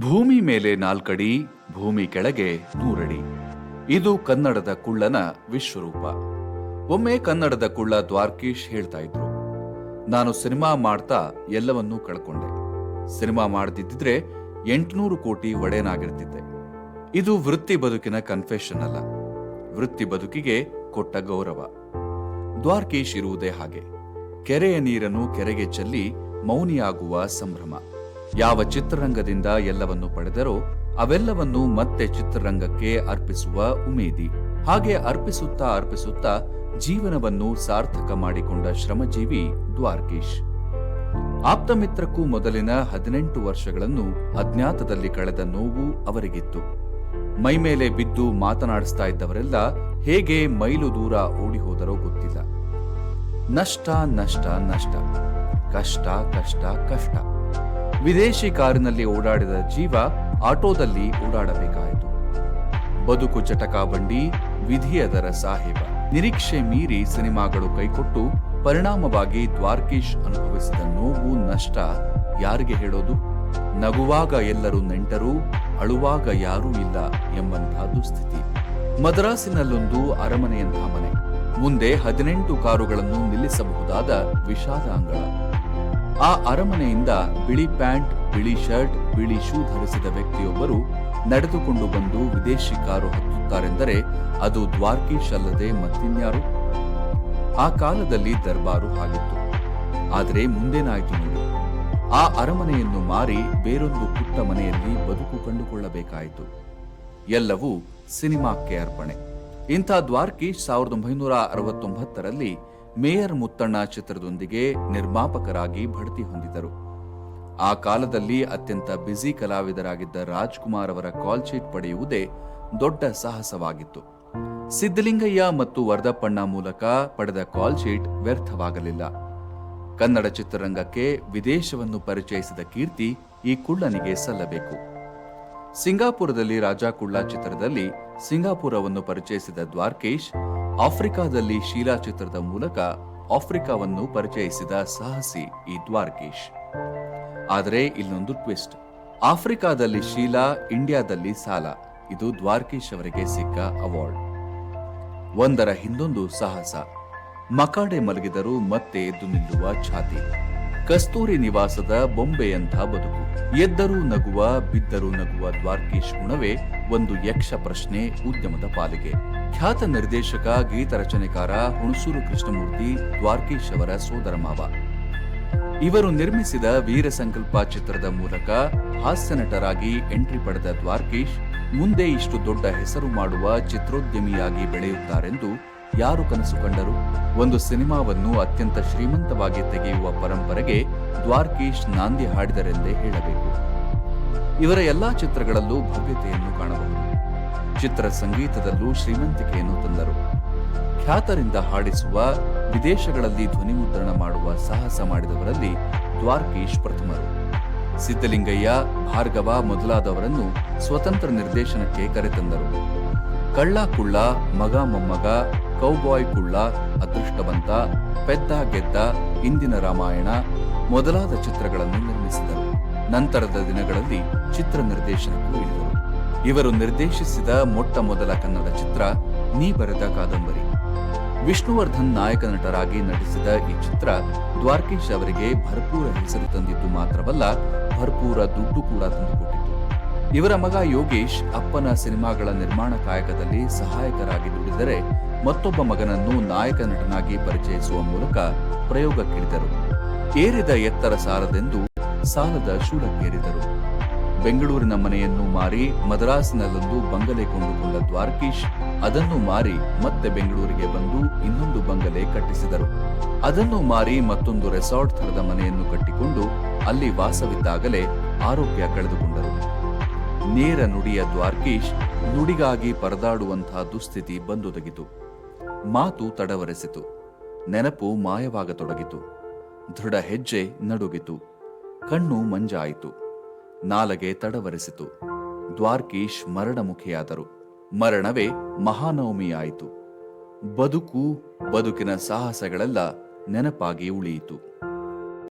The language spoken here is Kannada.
ಭೂಮಿ ಮೇಲೆ ನಾಲ್ಕಡಿ, ಭೂಮಿ ಕೆಳಗೆ ನೂರಡಿ. ಇದು ಕನ್ನಡದ ಕುಳ್ಳನ ವಿಶ್ವರೂಪ. ಒಮ್ಮೆ ಕನ್ನಡದ ಕುಳ್ಳ ದ್ವಾರ್ಕೀಶ್ ಹೇಳ್ತಾ ಇದ್ರು. ನಾನು ಸಿನಿಮಾ ಮಾಡ್ತಾ ಎಲ್ಲವನ್ನೂ ಕಳ್ಕೊಂಡೆ. ಸಿನಿಮಾ ಮಾಡದಿದ್ದಿದ್ರೆ ಎಂಟುನೂರು ಕೋಟಿ ಒಡೆಯನಾಗಿರ್ತಿದ್ದೆ. ಇದು ವೃತ್ತಿ ಬದುಕಿನ ಕನ್ಫೆಷನ್ ಅಲ್ಲ. ವೃತ್ತಿ ಬದುಕಿಗೆ ಕೊಟ್ಟ ಗೌರವ. ದ್ವಾರ್ಕೀಶ್ ಇರುವುದೇ ಹಾಗೆ. ಕೆರೆಯ ನೀರನ್ನು ಕೆರೆಗೆ ಚೆಲ್ಲಿ ಮೌನಿಯಾಗುವ ಸಂಭ್ರಮ. ಯಾವ ಚಿತ್ರರಂಗದಿಂದ ಎಲ್ಲವನ್ನು ಪಡೆದರೋ ಅವೆಲ್ಲವನ್ನು ಮತ್ತೆ ಚಿತ್ರರಂಗಕ್ಕೆ ಅರ್ಪಿಸುವ ಉಮೇದಿ. ಹಾಗೆ ಅರ್ಪಿಸುತ್ತಾ ಅರ್ಪಿಸುತ್ತಾ ಜೀವನವನ್ನು ಸಾರ್ಥಕ ಮಾಡಿಕೊಂಡ ಶ್ರಮಜೀವಿ ದ್ವಾರ್ಕೀಶ್. ಆಪ್ತಮಿತ್ರಕ್ಕೂ ಮೊದಲಿನ ಹದಿನೆಂಟು ವರ್ಷಗಳನ್ನು ಅಜ್ಞಾತದಲ್ಲಿ ಕಳೆದ ನೋವು ಅವರಿಗಿತ್ತು. ಮೈಮೇಲೆ ಬಿದ್ದು ಮಾತನಾಡಿಸ್ತಾ ಇದ್ದವರೆಲ್ಲ ಹೇಗೆ ಮೈಲು ದೂರ ಓಡಿ ಹೋದರೋ ಗೊತ್ತಿಲ್ಲ. ನಷ್ಟ ನಷ್ಟ ನಷ್ಟ. ಕಷ್ಟ ಕಷ್ಟ ಕಷ್ಟ. ವಿದೇಶಿ ಕಾರಿನಲ್ಲಿ ಓಡಾಡಿದ ಜೀವ ಆಟೋದಲ್ಲಿ ಓಡಾಡಬೇಕಾಯಿತು. ಬದುಕು ಚಟಕ ಬಂಡಿ, ವಿಧಿಯದರ ಸಾಹೇಬ. ನಿರೀಕ್ಷೆ ಮೀರಿ ಸಿನಿಮಾಗಳು ಕೈಕೊಟ್ಟು ಪರಿಣಾಮವಾಗಿ ದ್ವಾರ್ಕೀಶ್ ಅನುಭವಿಸಿದ ನೋವು, ನಷ್ಟ ಯಾರಿಗೆ ಹೇಳೋದು? ನಗುವಾಗ ಎಲ್ಲರೂ ನೆಂಟರು, ಅಳುವಾಗ ಯಾರೂ ಇಲ್ಲ ಎಂಬಂತಹ ದುಸ್ಥಿತಿ ಮದ್ರಾಸಿನಲ್ಲೊಂದು ಅರಮನೆಯಂತಹ ಮನೆ. ಮುಂದೆ ಹದಿನೆಂಟು ಕಾರುಗಳನ್ನು ನಿಲ್ಲಿಸಬಹುದಾದ ವಿಶಾಲ ಅಂಗಳ ಆ ಅರಮನೆಯಿಂದ ಬಿಳಿ ಪ್ಯಾಂಟ್, ಬಿಳಿ ಶರ್ಟ್, ಬಿಳಿ ಶೂ ಧರಿಸಿದ ವ್ಯಕ್ತಿಯೊಬ್ಬರು ನಡೆದುಕೊಂಡು ಬಂದು ವಿದೇಶಿ ಕಾರು ಹತ್ತುತ್ತಾರೆಂದರೆ ಅದು ದ್ವಾರ್ಕೀಶ್ ಅಲ್ಲದೆ ಮತ್ತಿನ್ಯಾರು? ಆ ಕಾಲದಲ್ಲಿ ದರ್ಬಾರು ಆಗಿತ್ತು. ಆದರೆ ಮುಂದೇನಾಯಿತು ನೋಡಿ. ಆ ಅರಮನೆಯನ್ನು ಮಾರಿ ಬೇರೊಂದು ಪುಟ್ಟ ಮನೆಯಲ್ಲಿ ಬದುಕು ಕಂಡುಕೊಳ್ಳಬೇಕಾಯಿತು. ಎಲ್ಲವೂ ಸಿನಿಮಾಕ್ಕೆ ಅರ್ಪಣೆ. ಇಂಥ ದ್ವಾರ್ಕೀಶ್ ಸಾವಿರದ ಒಂಬೈನೂರ ಅರವತ್ತೊಂಬತ್ತರಲ್ಲಿ ಮೇಯರ್ ಮುತ್ತಣ್ಣ ಚಿತ್ರದೊಂದಿಗೆ ನಿರ್ಮಾಪಕರಾಗಿ ಬಡ್ತಿ ಹೊಂದಿದರು. ಆ ಕಾಲದಲ್ಲಿ ಅತ್ಯಂತ ಬ್ಯುಸಿ ಕಲಾವಿದರಾಗಿದ್ದ ರಾಜ್ಕುಮಾರ್ ಅವರ ಕಾಲ್ ಶೀಟ್ ಪಡೆಯುವುದೇ ದೊಡ್ಡ ಸಾಹಸವಾಗಿತ್ತು. ಸಿದ್ದಲಿಂಗಯ್ಯ ಮತ್ತು ವರ್ಧಪ್ಪಣ್ಣ ಮೂಲಕ ಪಡೆದ ಕಾಲ್ ಶೀಟ್ ವ್ಯರ್ಥವಾಗಲಿಲ್ಲ. ಕನ್ನಡ ಚಿತ್ರರಂಗಕ್ಕೆ ವಿದೇಶವನ್ನು ಪರಿಚಯಿಸಿದ ಕೀರ್ತಿ ಈ ಕುಳ್ಳನಿಗೆ ಸಲ್ಲಬೇಕು. ಸಿಂಗಾಪುರದಲ್ಲಿ ರಾಜಾ ಕುಳ್ಳ ಚಿತ್ರದಲ್ಲಿ ಸಿಂಗಾಪುರವನ್ನು ಪರಿಚಯಿಸಿದ ದ್ವಾರ್ಕೇಶ್ ಆಫ್ರಿಕಾದಲ್ಲಿ ಶೀಲಾ ಚಿತ್ರದ ಮೂಲಕ ಆಫ್ರಿಕಾವನ್ನು ಪರಿಚಯಿಸಿದ ಸಾಹಸಿ ಈ ದ್ವಾರಕೀಶ್. ಆದರೆ ಇಲ್ಲೊಂದು ಟ್ವಿಸ್ಟ್. ಆಫ್ರಿಕಾದಲ್ಲಿ ಶೀಲಾ, ಇಂಡಿಯಾದಲ್ಲಿ ಸಾಲ. ಇದು ದ್ವಾರಕೀಶ್ ಅವರಿಗೆ ಸಿಕ್ಕ ಅವಾರ್ಡ್. ಒಂದರ ಹಿಂದೊಂದು ಸಾಹಸ. ಮಕಾಡೆ ಮಲಗಿದರೂ ಮತ್ತೆ ಎದ್ದು ನಿಲ್ಲುವ ಛಾತಿ. ಕಸ್ತೂರಿ ನಿವಾಸದ ಬೊಂಬೆಯಂಥ ಬದುಕು. ಎದ್ದರೂ ನಗುವ, ಬಿದ್ದರೂ ನಗುವ ದ್ವಾರ್ಕೇಶ್ ಗುಣವೇ ಒಂದು ಯಕ್ಷ ಪ್ರಶ್ನೆ ಉದ್ಯಮದ ಪಾಲಿಗೆ. ಖ್ಯಾತ ನಿರ್ದೇಶಕ, ಗೀತ ರಚನೆಕಾರ ಹುಣಸೂರು ಕೃಷ್ಣಮೂರ್ತಿ ದ್ವಾರ್ಕೀಶ್ ಅವರ ಸೋದರ ಮಾವ. ಇವರು ನಿರ್ಮಿಸಿದ ವೀರ ಸಂಕಲ್ಪ ಚಿತ್ರದ ಮೂಲಕ ಹಾಸ್ಯ ನಟರಾಗಿ ಎಂಟ್ರಿ ಪಡೆದ ದ್ವಾರ್ಕೇಶ್ ಮುಂದೆ ಇಷ್ಟು ದೊಡ್ಡ ಹೆಸರು ಮಾಡುವ ಚಿತ್ರೋದ್ಯಮಿಯಾಗಿ ಬೆಳೆಯುತ್ತಾರೆಂದು ಯಾರು ಕನಸು ಕಂಡರು? ಒಂದು ಸಿನಿಮಾವನ್ನು ಅತ್ಯಂತ ಶ್ರೀಮಂತವಾಗಿ ತೆಗೆಯುವ ಪರಂಪರೆಗೆ ದ್ವಾರ್ಕೀಶ್ ನಾಂದಿ ಹಾಡಿದರೆಂದೇ ಹೇಳಬೇಕು. ಇವರ ಎಲ್ಲಾ ಚಿತ್ರಗಳಲ್ಲೂ ಭವ್ಯತೆಯನ್ನು ಕಾಣಬಹುದು. ಚಿತ್ರ ಸಂಗೀತದಲ್ಲೂ ಶ್ರೀಮಂತಿಕೆಯನ್ನು ತಂದರು. ಖ್ಯಾತರಿಂದ ಹಾಡಿಸುವ, ವಿದೇಶಗಳಲ್ಲಿ ಧ್ವನಿಮುದ್ರಣ ಮಾಡುವ ಸಾಹಸ ಮಾಡಿದವರಲ್ಲಿ ದ್ವಾರ್ಕೀಶ್ ಪ್ರಥಮರು. ಸಿದ್ದಲಿಂಗಯ್ಯ, ಭಾರ್ಗವ ಮೊದಲಾದವರನ್ನು ಸ್ವತಂತ್ರ ನಿರ್ದೇಶನಕ್ಕೆ ಕರೆತಂದರು. ಕಳ್ಳ ಕುಳ್ಳ ಮಗ ಮೊಮ್ಮಗ ಕೌಬಾಯ್ ಕುಳ್ಳ, ಅದೃಷ್ಟವಂತ, ಪೆದ್ದ ಗೆದ್ದ ಇಂದಿನ ರಾಮಾಯಣ ಮೊದಲಾದ ಚಿತ್ರಗಳನ್ನು ನಿರ್ಮಿಸಿದರು. ನಂತರದ ದಿನಗಳಲ್ಲಿ ಚಿತ್ರ ನಿರ್ದೇಶನಕ್ಕೂ ಇಳಿದರು. ಇವರು ನಿರ್ದೇಶಿಸಿದ ಮೊಟ್ಟ ಮೊದಲ ಕನ್ನಡ ಚಿತ್ರ, ನೀ ಬರೆದ ಕಾದಂಬರಿ. ವಿಷ್ಣುವರ್ಧನ್ ನಾಯಕ ನಟರಾಗಿ ನಟಿಸಿದ ಈ ಚಿತ್ರ ದ್ವಾರಕೇಶ್ ಅವರಿಗೆ ಭರ್ಪೂರ ಹೆಸರು ತಂದಿದ್ದು ಮಾತ್ರವಲ್ಲ, ಭರ್ಪೂರ ದುಡ್ಡು ಕೂಡ ತಂದುಕೊಟ್ಟಿತು ಇವರ ಮಗ ಯೋಗೇಶ್ ಅಪ್ಪನ ಸಿನಿಮಾಗಳ ನಿರ್ಮಾಣ ಕಾಯಕದಲ್ಲಿ ಸಹಾಯಕರಾಗಿ ದುಡಿದರೆ ಮತ್ತೊಬ್ಬ ಮಗನನ್ನು ನಾಯಕ ನಟನಾಗಿ ಪರಿಚಯಿಸುವ ಮೂಲಕ ಪ್ರಯೋಗಕ್ಕಿಳಿದರು. ಏರಿದ ಎತ್ತರ ಸಾರದೆಂದು ಸಾಲದ ಶೂಲಕ್ಕೇರಿದರು. ಬೆಂಗಳೂರಿನ ಮನೆಯನ್ನು ಮಾರಿ ಮದ್ರಾಸಿನಲ್ಲೊಂದು ಬಂಗಲೆ ಕೊಂಡುಕೊಂಡ ದ್ವಾರಕೀಶ್ ಅದನ್ನು ಮಾರಿ ಮತ್ತೆ ಬೆಂಗಳೂರಿಗೆ ಬಂದು ಇನ್ನೊಂದು ಬಂಗಲೆ ಕಟ್ಟಿಸಿದರು. ಅದನ್ನು ಮಾರಿ ಮತ್ತೊಂದು ರೆಸಾರ್ಟ್ ಥರದ ಮನೆಯನ್ನು ಕಟ್ಟಿಕೊಂಡು ಅಲ್ಲಿ ವಾಸವಿದ್ದಾಗಲೇ ಆರೋಗ್ಯ ಕಳೆದುಕೊಂಡರು. ನೇರ ನುಡಿಯ ದ್ವಾರಕೀಶ್ ನುಡಿಗಾಗಿ ಪರದಾಡುವಂತಹ ದುಸ್ಥಿತಿ ಬಂದೊದಗಿತು. ಮಾತು ತಡವರೆಸಿತು. ನೆನಪು ಮಾಯವಾಗತೊಡಗಿತು. ದೃಢ ಹೆಜ್ಜೆ ನಡುಗಿತು. ಕಣ್ಣು ಮಂಜಾಯಿತು. ನಾಲಗೆ ತಡವರೆಸಿತು. ದ್ವಾರ್ಕೀಶ್ ಮರಣಮುಖಿಯಾದರು. ಮರಣವೇ ಮಹಾನವಮಿಯಾಯಿತು. ಬದುಕು ಬದುಕಿನ ಸಾಹಸಗಳೆಲ್ಲ ನೆನಪಾಗಿ ಉಳಿಯಿತು.